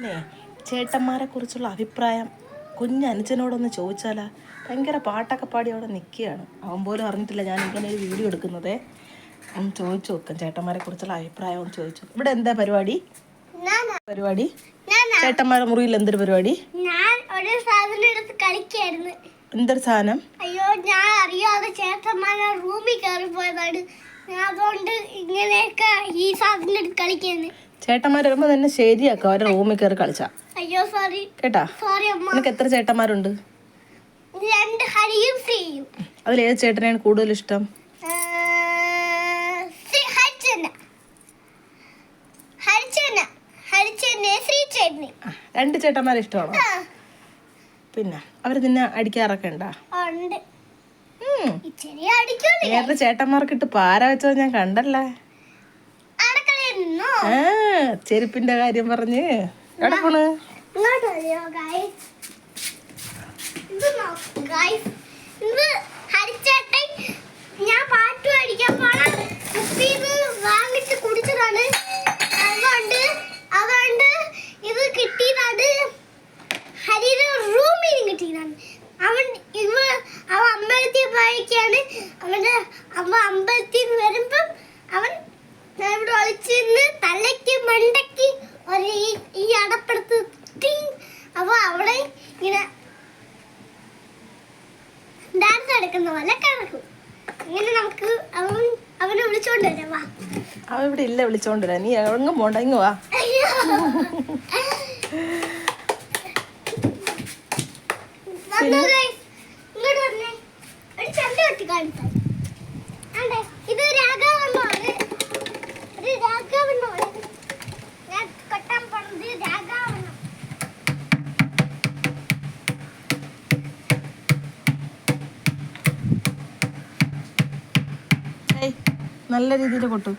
പിന്നെ ചേട്ടന്മാരെ കുറിച്ചുള്ള അഭിപ്രായം കുഞ്ഞനുജനോടൊന്ന് ചോദിച്ചാലാ. ഭയങ്കര പാട്ടൊക്കെ പാടി അവിടെ നിൽക്കുകയാണ് അവൻ പോലും അറിഞ്ഞിട്ടില്ല ഞാൻ ഇങ്ങനെ ഒരു വീഡിയോ എടുക്കുന്നതേ. ഒന്ന് ചോദിച്ചു നോക്കാം. ചേട്ടന്മാരെ കുറിച്ചുള്ള അഭിപ്രായം ഒന്ന് ചോദിച്ചു. ഇവിടെ എന്താ പരിപാടി? പരിപാടി? ചേട്ടന്മാരുടെ മുറിയിൽ എന്തൊരു പരിപാടി? ഞാൻ ഒരു സാധനം എടുത്ത് കളിക്കായിരുന്നു. എന്തൊരു സാധനം? അയ്യോ ഞാൻ അറിയാതെ ചേട്ടന്മാരെ റൂമിൽ കയറി പോയതാണ് ഞാൻ അതുകൊണ്ട് ഇങ്ങനെയൊക്കെ ഈ സാധനം എടുത്ത് കളിക്കായിരുന്നു ചേട്ടന്മാർ വരുമ്പോൾ തന്നെ ശരിയാക്ക അവരുടെ റൂമിൽ കയറി കളിച്ചാ. അയ്യോ സോറി കേട്ടാ? നിനക്ക് എത്ര ചേട്ടന്മാരുണ്ട്? രണ്ട് ഹരിയും ശ്രീയും. അതിലേത് ചേട്ടനെയാണ് കൂടുതൽ ഇഷ്ടം? രണ്ട് ചേട്ടന്മാരെ ഇഷ്ടമാണോ? പിന്നെ അവർ നിന്നെ അടിക്കാറൊക്കെ ഉണ്ടാ? നേരത്തെ ചേട്ടന്മാർക്ക് ഇട്ട് പാര വെച്ചത് ഞാൻ കണ്ടല്ലേ? ആ. ചെരുപ്പിന്റെ കാര്യം പറഞ്ഞ്. എവിടെ അവൻ അവൻ അമ്പലത്തിൽ പോയൊക്കെയാണ് അവന്റെ അമ്മ അമ്പലത്തിൽ വരുമ്പം അവൻ ഞാൻ ഇവിടെ ഒളിച്ചിരുന്ന് മണ്ടയ്ക്ക് ഒരു ഈ അടപ്പെടുത്ത് ടിങ്. അപ്പോൾ അവിടെ ഇങ്ങനെ ഡാൻസ് എടുക്കുന്ന പോലെ കിടക്കും. ഇങ്ങനെ നമുക്ക് അവൻ അവനെ വിളിച്ചോണ്ട് വരാം വാ. അവ ഇവിടെ ഇല്ല വിളിച്ചോണ്ട് വരാം. നീ എങ്ങും പോണ്ട ഇങ്ങ് വാ. ഇങ്ങോട്ട് വന്നേ. ഒരു ചന്ത കെട്ടി കാണിച്ചാൽ നല്ല രീതിയിൽ കൊട്ടു.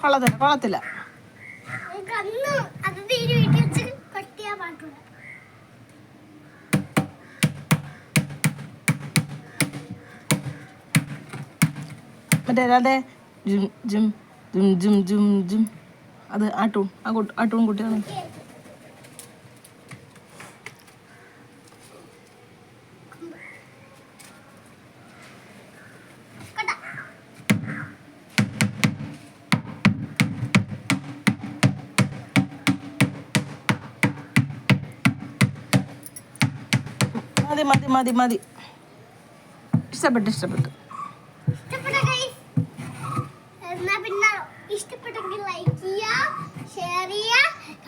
കൊള്ളത്തില്ല കൊള്ളത്തില്ല. മറ്റേ അല്ലാതെ ജും ജും ജും ജും ജും ജും. അത് ആട്ടൂൺ ആ കുട്ടി ആട്ടൂൺ കുട്ടിയാണ് കൊട്ടാ മതി മതി മതി മതി. ഇഷ്ടപ്പെട്ടു ഇഷ്ടപ്പെട്ട.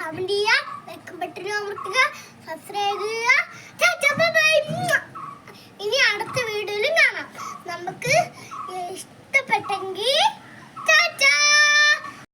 കമന്റ് ചെയ്യുക ലൈക്ക് ബട്ടൺ അമർത്തുക സബ്സ്ക്രൈബ് ചെയ്യുക. ഇനി അടുത്ത വീഡിയോയിലും കാണാം. നമുക്ക് ഇഷ്ടപ്പെട്ടെങ്കിൽ